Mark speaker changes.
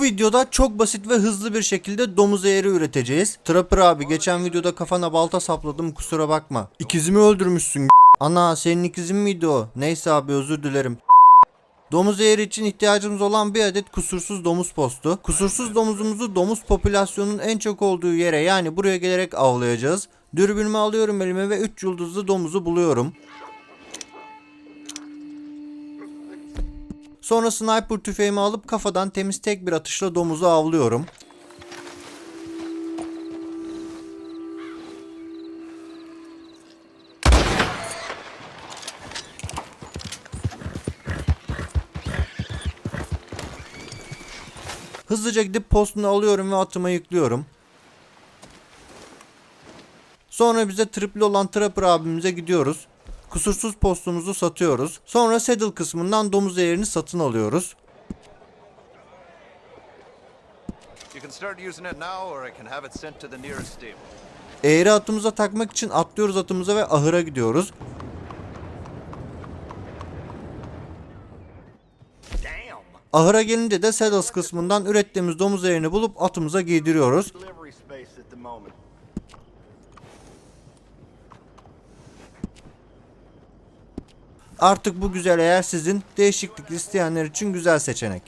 Speaker 1: Bu videoda çok basit ve hızlı bir şekilde domuz eğri üreteceğiz. Trapper abi geçen videoda kafana balta sapladım kusura bakma. İkizimi öldürmüşsün. Ana senin ikizin miydi o? Neyse abi özür dilerim. Domuz eğri için ihtiyacımız olan bir adet kusursuz domuz postu. Kusursuz domuzumuzu domuz popülasyonunun en çok olduğu yere yani buraya gelerek avlayacağız. Dürbünümü alıyorum elime ve 3 yıldızlı domuzu buluyorum. Sonra sniper tüfeğimi alıp kafadan temiz tek bir atışla domuzu avlıyorum. Hızlıca gidip postunu alıyorum ve atıma yüklüyorum. Sonra bize tripli olan Trapper abimize gidiyoruz. Kusursuz postumuzu satıyoruz. Sonra saddle kısmından domuz eğrini satın alıyoruz. Eğri atımıza takmak için atlıyoruz atımıza ve ahıra gidiyoruz. Ahıra gelince de saddles kısmından ürettiğimiz domuz eğrini bulup atımıza giydiriyoruz. Artık bu güzel eğer sizin değişiklik isteyenler için güzel seçenek.